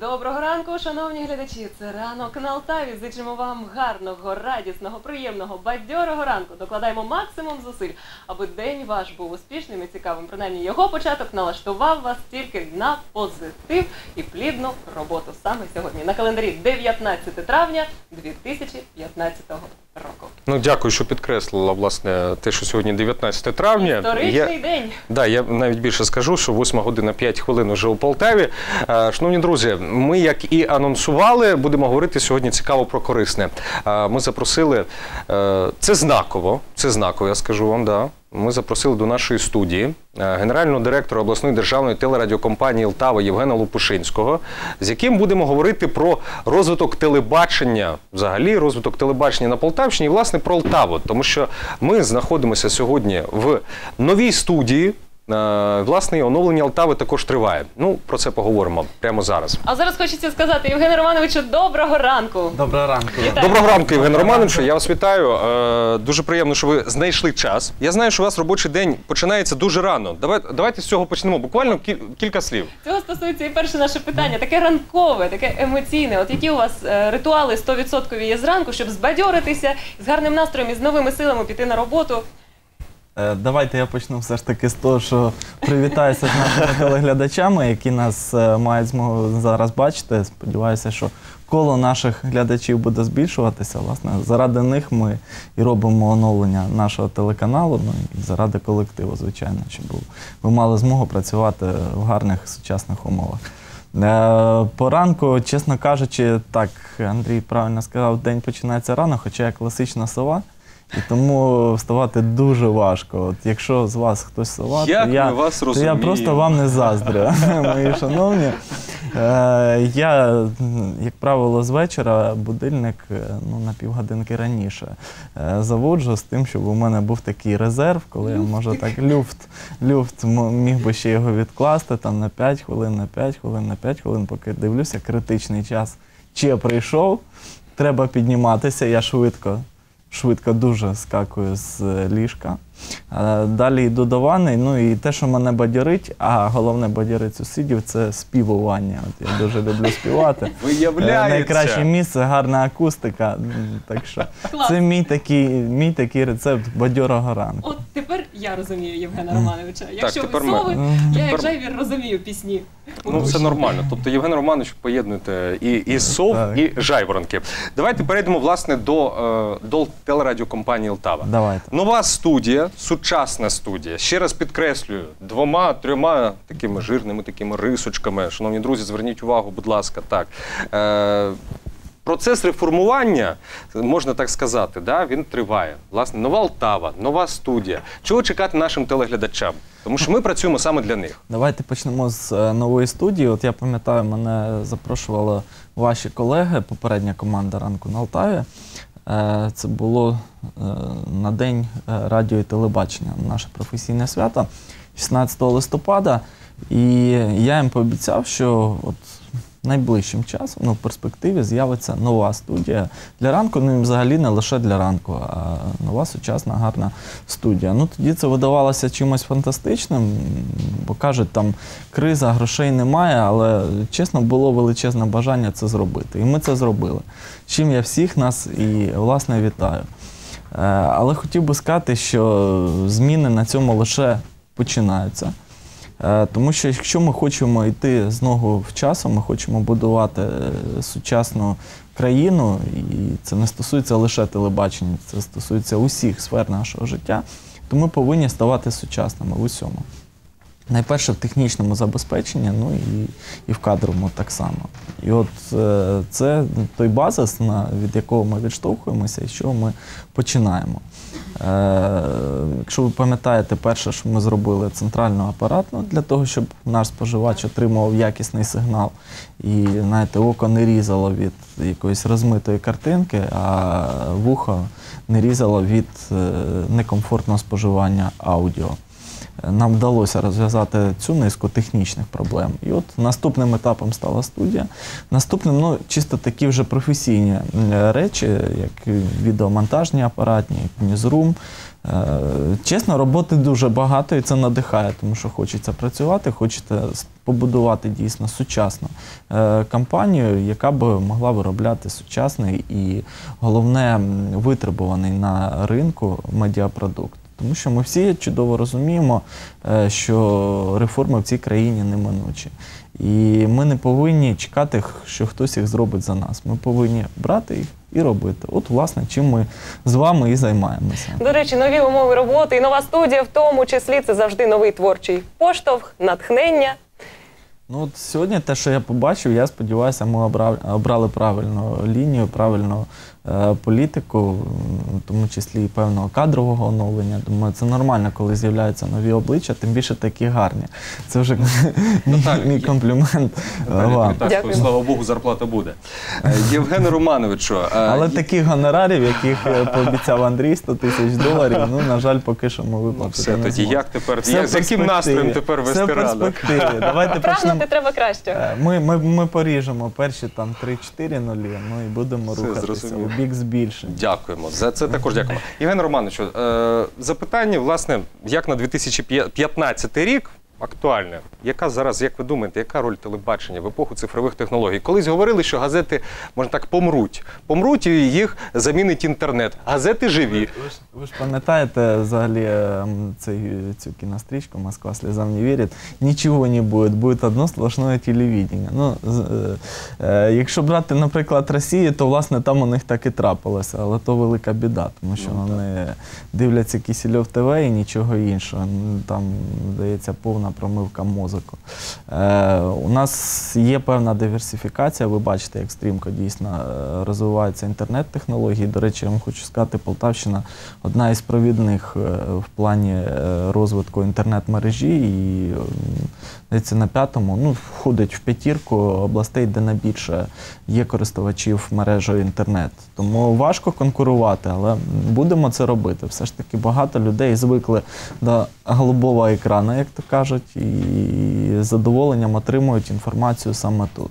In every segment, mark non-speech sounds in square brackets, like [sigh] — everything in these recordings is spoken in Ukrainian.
доброго ранку, шановні глядачі. Це ранок на Алтаві. Зичимо вам гарного, радісного, приємного, бадьорого ранку. Докладаємо максимум зусиль, аби день ваш був успішним і цікавим. Принаймні його початок налаштував вас тільки на позитив і плідну роботу. Саме сьогодні на календарі 19 травня 2015 року. Ну, дякую, що підкреслила власне те, що сьогодні 19 травня. Історичний Я, день. да, я навіть більше скажу, що 8 година 5 хвилин вже у Полтаві. Е, Шановні друзі, ми, як і анонсували, будемо говорити сьогодні цікаво про корисне. Е, Ми запросили е, це знаково. Це знаково, я скажу вам, да. Ми запросили до нашої студії е, генерального директора обласної державної телерадіокомпанії «Лтава» Євгена Лупушинського, з яким будемо говорити про розвиток телебачення, взагалі розвиток телебачення на Полтавщині, і власне про Лтаву. Тому що ми знаходимося сьогодні в новій студії. Е, Власне, оновлення Лтави також триває. Ну, про це поговоримо прямо зараз. А зараз хочеться сказати Євгену Романовичу, доброго ранку. Доброго ранку. Вітаю. Доброго ранку, Євген Романовичу. Я вас вітаю. Е, Дуже приємно, що ви знайшли час. Я знаю, що у вас робочий день починається дуже рано. Давай, давайте з цього почнемо. Буквально кі- кілька слів. Цього стосується і перше наше питання, таке ранкове, таке емоційне. От які у вас е, ритуали 100% є зранку, щоб збадьоритися з гарним настроєм і з новими силами піти на роботу? Е, Давайте я почну все ж таки з того, що привітаюся з нашими телеглядачами, які нас е, мають змогу зараз бачити. Сподіваюся, що коло наших глядачів буде збільшуватися. Власне, заради них ми і робимо оновлення нашого телеканалу, ну і заради колективу, звичайно, щоб ви мали змогу працювати в гарних сучасних умовах. Е, Поранку, чесно кажучи, так, Андрій правильно сказав, день починається рано, хоча я класична сова. І тому вставати дуже важко. От якщо з вас хтось сова, Як то, я, ми вас то я розуміємо. просто вам не заздрю, [laughs] мої шановні. Е, я, як правило, з вечора будильник е, ну, на півгодинки раніше е, заводжу з тим, щоб у мене був такий резерв, коли я можу так люфт, люфт м- міг би ще його відкласти там, на 5 хвилин, на 5 хвилин, на 5 хвилин, поки дивлюся, критичний час ще прийшов. Треба підніматися, я швидко швидко дуже скакую з е, ліжка. Е, Далі йду до ванни, ну і те, що мене бадьорить, а головне бадьорить сусідів, це співування. От я дуже люблю співати. Е, Виявляється. Найкраще місце, гарна акустика. Так що Клас. це мій такий, мій такий рецепт бадьорого ранку. От тепер я розумію Євгена Романовича. Якщо ви тепер ми. сови, я як Тепер- жайвір розумію пісні. Ну, все нормально. Тобто, Євген Романович поєднуєте і, і сов, Так. і жайворонки. Давайте перейдемо власне до, е, до телерадіокомпанії Лтава. Давайте. Нова студія, сучасна студія. Ще раз підкреслюю, двома, трьома такими жирними такими рисочками. Шановні друзі, зверніть увагу, будь ласка, так. Е, Процес реформування, можна так сказати, да, він триває. Власне, нова Лтава, нова студія. Чого чекати нашим телеглядачам? Тому що ми працюємо саме для них. Давайте почнемо з е, нової студії. От я пам'ятаю, мене запрошували ваші колеги, попередня команда ранку на Алтаві. Е, Це було е, на день е, радіо і телебачення, наше професійне свято, 16 листопада. І я їм пообіцяв, що от найближчим часом, ну, в перспективі, з'явиться нова студія для ранку. Ну взагалі не лише для ранку, а нова сучасна гарна студія. Ну тоді це видавалося чимось фантастичним, бо кажуть, там криза, грошей немає, але чесно було величезне бажання це зробити. І ми це зробили. Чим я всіх нас і власне вітаю. Е, Але хотів би сказати, що зміни на цьому лише починаються. Е, Тому що якщо ми хочемо йти з ногу в часу, ми хочемо будувати е, сучасну країну, і це не стосується лише телебачення, це стосується усіх сфер нашого життя, то ми повинні ставати сучасними в усьому. Найперше в технічному забезпеченні, ну і, і в кадровому так само. І от е, це той базис, на, від якого ми відштовхуємося і з чого ми починаємо. Е, якщо ви пам'ятаєте, перше, що ми зробили центральну апаратну для того, щоб наш споживач отримував якісний сигнал, і знаєте, око не різало від якоїсь розмитої картинки, а вухо не різало від е, некомфортного споживання аудіо. Нам вдалося розв'язати цю низку технічних проблем. І от наступним етапом стала студія. Наступним, ну, чисто такі вже професійні речі, як відеомонтажні апаратні, ньюзрум. Е, Чесно, роботи дуже багато і це надихає, тому що хочеться працювати, хочеться побудувати дійсно сучасну е, компанію, яка б могла виробляти сучасний і головне витребуваний на ринку медіапродукт. Тому що ми всі чудово розуміємо, е, що реформи в цій країні неминучі. І ми не повинні чекати, що хтось їх зробить за нас. Ми повинні брати їх і робити. От, власне, чим ми з вами і займаємося. До речі, нові умови роботи і нова студія, в тому числі це завжди новий творчий поштовх, натхнення. Ну от сьогодні те, що я побачив, я сподіваюся, ми обрали, обрали правильну лінію, правильну е, політику, в тому числі і певного кадрового оновлення. Думаю, це нормально, коли з'являються нові обличчя, тим більше такі гарні. Це вже мій, Наталя, мій комплімент вам. Дякую. слава Богу, зарплата буде. Е, Євгене Романовичу, е, Але є- таких гонорарів, яких е, пообіцяв Андрій, 100 тисяч доларів, ну, на жаль, поки що ми Ну, виплатити все тоді, як тепер, Все як, з яким настроєм тепер вести перспективі. Давайте почнемо. Прагнути треба краще. Е, Ми, ми, ми поріжемо перші там 3-4 нулі, ну і будемо Все, рухатися у бік збільшення. Дякуємо. За це також дякуємо. Євген Романовичу, е, запитання, власне, як на 2015 рік актуальне. Яка зараз, як ви думаєте, яка роль телебачення в епоху цифрових технологій? Колись говорили, що газети, можна так, помруть. Помруть і їх замінить інтернет. Газети живі. Ви ж, пам'ятаєте взагалі ем, цей, цю кінострічку Москва слезам не вірить. Нічого не буде, буде одно сплошне телевідення. Ну, е, е, якщо брати, наприклад, Росію, то власне там у них так і трапилося, але то велика біда, тому що Ну, вони дивляться Кисельов ТВ і нічого іншого. Там, здається, повна промивка мозку. Е, у нас є певна диверсифікація. Ви бачите, як стрімко дійсно е, розвиваються інтернет-технології. До речі, я вам хочу сказати, Полтавщина одна із провідних е, в плані е, розвитку інтернет-мережі. І здається, на п'ятому ну, входить в п'ятірку областей, де найбільше є користувачів мережею інтернет. Тому важко конкурувати, але будемо це робити. Все ж таки багато людей звикли до голубого екрану, як то кажуть, і з задоволенням отримують інформацію саме тут.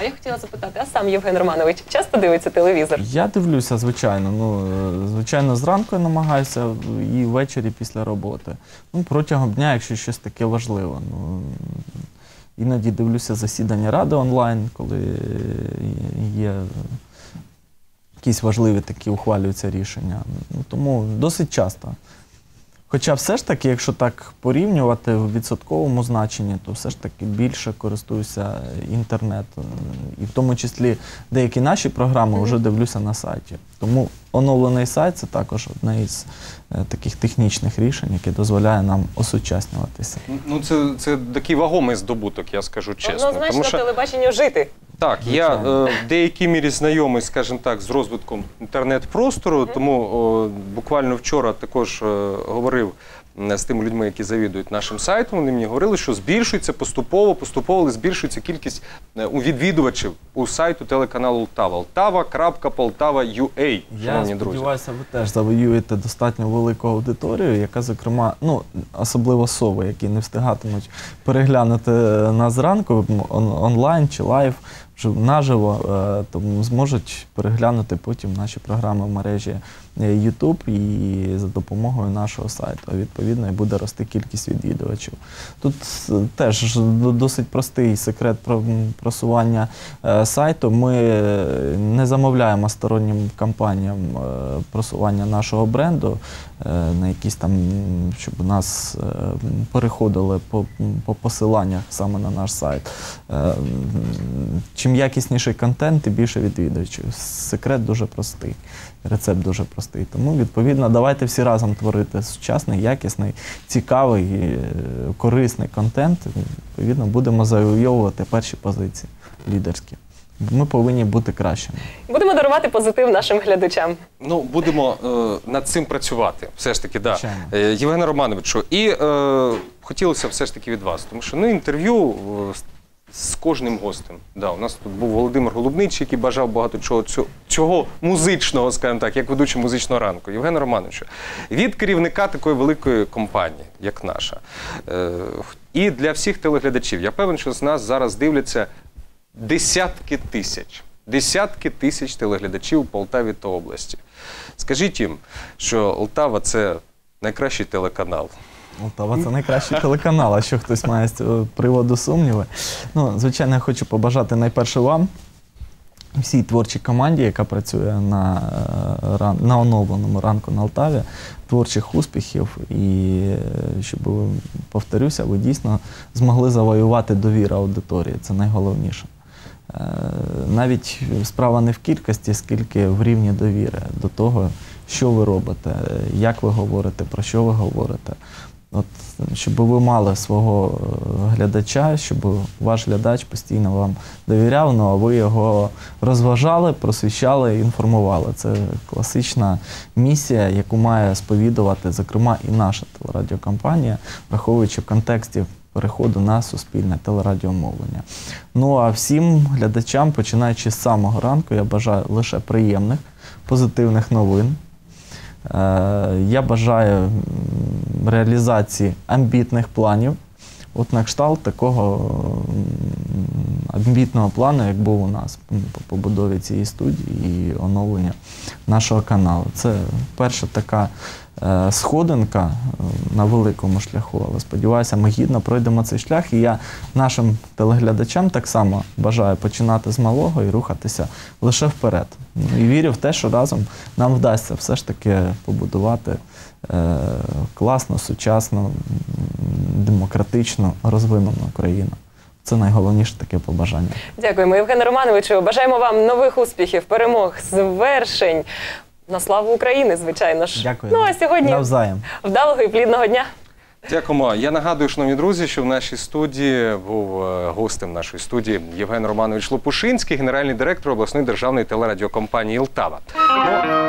А я хотіла запитати, а сам Євген Романович часто дивиться телевізор? Я дивлюся, звичайно. Ну, звичайно, зранку я намагаюся і ввечері після роботи. Ну, протягом дня, якщо щось таке важливе. Ну, іноді дивлюся засідання ради онлайн, коли є якісь важливі такі ухвалюються рішення. Ну, тому досить часто. Хоча все ж таки, якщо так порівнювати в відсотковому значенні, то все ж таки більше користуюся інтернетом. І в тому числі деякі наші програми вже дивлюся на сайті. Тому оновлений сайт це також одне із е, таких технічних рішень, яке дозволяє нам осучаснюватися. Ну, це, це такий вагомий здобуток, я скажу чесно. Однозначно Тому що телебаченню жити. Так, я е, в деякій мірі знайомий, скажімо так, з розвитком інтернет-простору, тому о, буквально вчора також е, говорив з тими людьми, які завідують нашим сайтом. Вони мені говорили, що збільшується поступово, поступово збільшується кількість е, у відвідувачів у сайту телеканалу Лтава. Ltava.poltava.ua, Я шановні друзі. сподіваюся, ви теж завоюєте достатньо велику аудиторію, яка, зокрема, ну особливо сови, які не встигатимуть переглянути нас зранку м, он- онлайн чи лайв вже наживо, е, зможуть переглянути потім наші програми в мережі YouTube і за допомогою нашого сайту. Відповідно, і буде рости кількість відвідувачів. Тут е, теж досить простий секрет просування е, сайту. Ми е, не замовляємо стороннім компаніям е, просування нашого бренду е, на якісь там, щоб нас е, переходили по, по посиланнях саме на наш сайт. Е, Чим якісніший контент, тим більше відвідувачів. Секрет дуже простий, рецепт дуже простий. Тому, відповідно, давайте всі разом творити сучасний, якісний, цікавий, е, корисний контент. Відповідно, будемо завойовувати перші позиції лідерські. Ми повинні бути кращими. Будемо дарувати позитив нашим глядачам. Ну, будемо е, над цим працювати. Все ж таки, да. Е, Євгене Романовичу, і е, хотілося все ж таки від вас, тому що ну, інтерв'ю е, з- кожним гостем. Да, у нас тут був Володимир Голубничий, який бажав багато чого цю- чого музичного, скажімо так, як ведучий музичного ранку, Євгену Романовичу, від керівника такої великої компанії, як наша, е, і для всіх телеглядачів, я певен, що з нас зараз дивляться десятки тисяч. Десятки тисяч телеглядачів у Полтаві та області. Скажіть їм, що Полтава це найкращий телеканал. Полтава це найкращий телеканал, а що хтось має з цього приводу сумніви. Ну, звичайно, я хочу побажати найперше вам, всій творчій команді, яка працює на, е, на оновленому ранку на Алтаві, творчих успіхів і е, щоб, ви, повторюся, ви дійсно змогли завоювати довіру аудиторії. Це найголовніше. Е, Навіть справа не в кількості, скільки в рівні довіри до того, що ви робите, як ви говорите, про що ви говорите. От, щоб ви мали свого е, глядача, щоб ваш глядач постійно вам довіряв, ну а ви його розважали, просвіщали, інформували. Це класична місія, яку має сповідувати, зокрема, і наша телерадіокомпанія, враховуючи в контексті переходу на суспільне телерадіомовлення. Ну а всім глядачам, починаючи з самого ранку, я бажаю лише приємних, позитивних новин. Е, Я бажаю реалізації амбітних планів. От на кшталт такого амбітного плану, як був у нас по побудові цієї студії і оновлення нашого каналу. Це перша така сходинка е, на великому шляху, але сподіваюся, ми гідно пройдемо цей шлях. І я нашим телеглядачам так само бажаю починати з малого і рухатися лише вперед. Ну, І вірю в те, що разом нам вдасться все ж таки побудувати е, класну, сучасну, м, демократичну, розвинену країну. Це найголовніше таке побажання. Дякуємо, Євгене Романовичу. Бажаємо вам нових успіхів, перемог, звершень. На славу України, звичайно ж. Дякую. Ну а сьогодні Навзаєм. вдалого і плідного дня. Дякуємо. Я нагадую, шановні друзі, що в нашій студії був е, гостем нашої студії Євген Романович Лопушинський, генеральний директор обласної державної телерадіокомпанії Лтава. Ну,